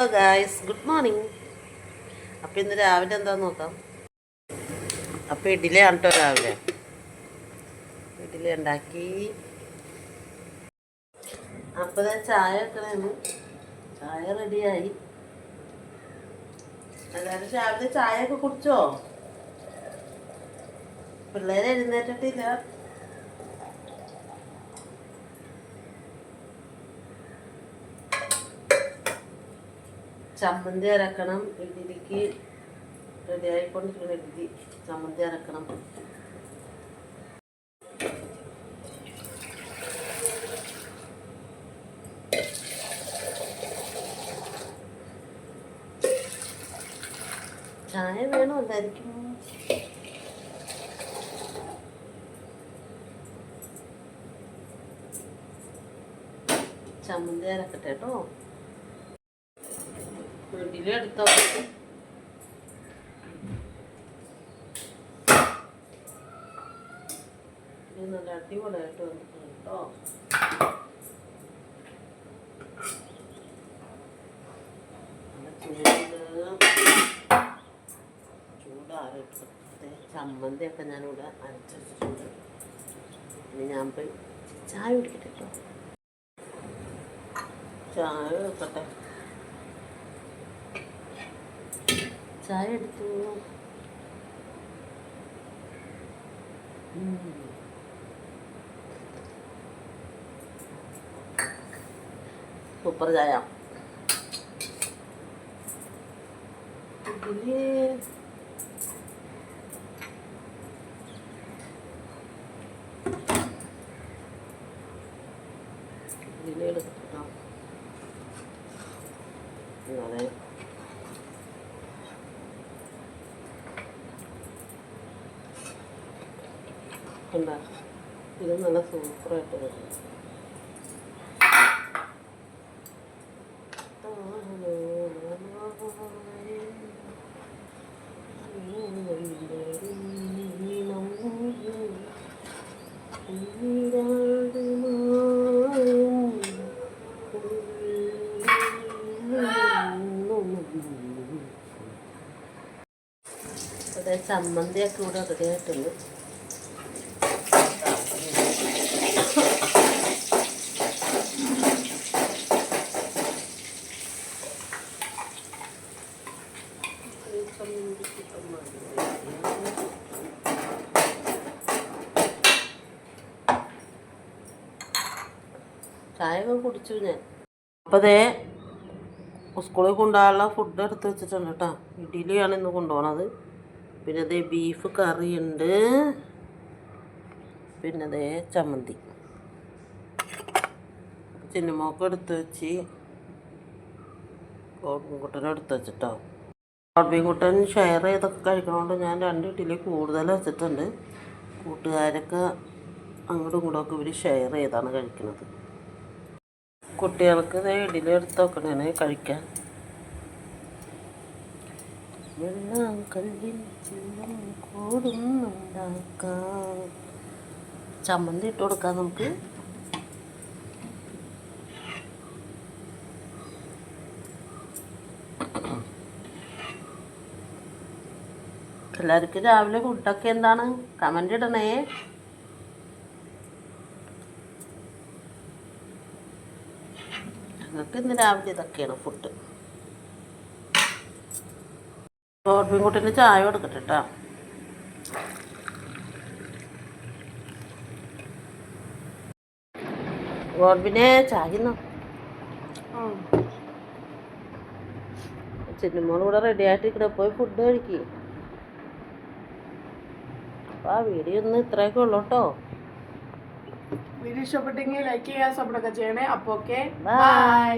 Hello guys good morning അപ്പം ഇന്ന് രാവിലെ എന്താ നോക്കാം? അപ്പം ഇഡ്ഡലി ആണ് കേട്ടോ രാവിലെ. ഇഡ്ഡലി ഉണ്ടാക്കി. അപ്പോൾ ഞാൻ ചായ വെക്കണേന്ന്. ചായ റെഡിയായി. എല്ലാവരും രാവിലെ ചായ ഒക്കെ കുടിച്ചോ? പിള്ളേരെ എഴുന്നേറ്റിട്ടില്ല. ചമ്മന്തി അരക്കണം ഇഡ്ഡലിക്ക് റെഡിയായിക്കൊണ്ടിരിക്കുന്ന ഇഡ്ഡലി ചമ്മന്തി അരക്കണം. ചായ വേണോ എന്തായിരിക്കും? ചമ്മന്തി അരക്കട്ടെ കേട്ടോ. ഇഡ്ഡലി എടുത്തോ ഇത് നല്ല അടിപൊളിയായിട്ട് വന്നിട്ടുണ്ട് കേട്ടോ. ചൂടാറിട്ട് ചമ്മന്തിയൊക്കെ ഞാനിവിടെ അരച്ച് വെച്ചിട്ടുണ്ട്. ഇനി ഞാൻ പോയി ചായ കുടിക്കട്ടെ കേട്ടോ. ചായ വെക്കട്ടെ ചായ എടുത്തു. സൂപ്പർ ചായ ഇതിൽ ഇതിൽ കണ്ട ഇത് നല്ല സൂപ്പറായിട്ട് വരും. ചമ്മന്തിയൊക്കെ ഇവിടെ റെഡി ചായ കുടിച്ചു ഞാൻ. അപ്പോൾ ദേ സ്കൂളിൽ കൊണ്ടുപോകാനുള്ള ഫുഡ് എടുത്ത് വെച്ചിട്ടുണ്ട് കേട്ടോ. ഇഡ്ഡലിയാണ് ഇന്ന് കൊണ്ടുപോകണത് പിന്നെ ദേ ബീഫ് കറിയുണ്ട്. പിന്നെ ദേ ചമ്മന്തി. ചിന്നമോക്ക് എടുത്ത് വെച്ച് കോട്ടൻകുട്ടനെ എടുത്ത് വെച്ചിട്ടോ. കോട്ടൻകുട്ടൻ ഷെയർ ചെയ്തൊക്കെ കഴിക്കണോണ്ട് ഞാൻ രണ്ട് ഇഡ്ഡലി കൂടുതൽ വെച്ചിട്ടുണ്ട്. കൂട്ടുകാരൊക്കെ അങ്ങോട്ടും ഒക്കെ ഇവർ ഷെയർ ചെയ്താണ് കഴിക്കുന്നത് കുട്ടികൾക്ക് ദേ ഇഡ്ഡലി എടുത്ത് വെക്കണേ കഴിക്കാൻ. വെള്ളം കല്ലിൽ കൂടുന്നുണ്ടാക്കാം ചമ്മന്തി ഇട്ട് കൊടുക്കാം നമുക്ക്. എല്ലാവർക്കും രാവിലെ ഫുഡൊക്കെ എന്താണ്? കമന്റ് ഇടണേ. ഞങ്ങൾക്ക് ഇന്ന് രാവിലെ ഇതൊക്കെയാണ് ഫുഡ് ഗോഡ്മിൻകുട്ടിന് ചായ കൊടുക്കട്ടെ കേട്ടോ ഗോർബിനെ ചായ എന്നോ ചിന്നുമോൾ കൂടെ റെഡി ആയിട്ട് ഇവിടെ പോയി ഫുഡ് കഴിക്കുക അപ്പോൾ ആ വീഡിയോ ഒന്ന് ഇത്രയൊക്കെ ഉള്ളൂ കേട്ടോ. വീഡിയോ ഇഷ്ടപ്പെട്ടെങ്കിൽ ലൈക്ക് ചെയ്യുക സപ്പോർട്ടൊക്കെ ചെയ്യണേ. അപ്പോൾ ഓക്കെ ബൈ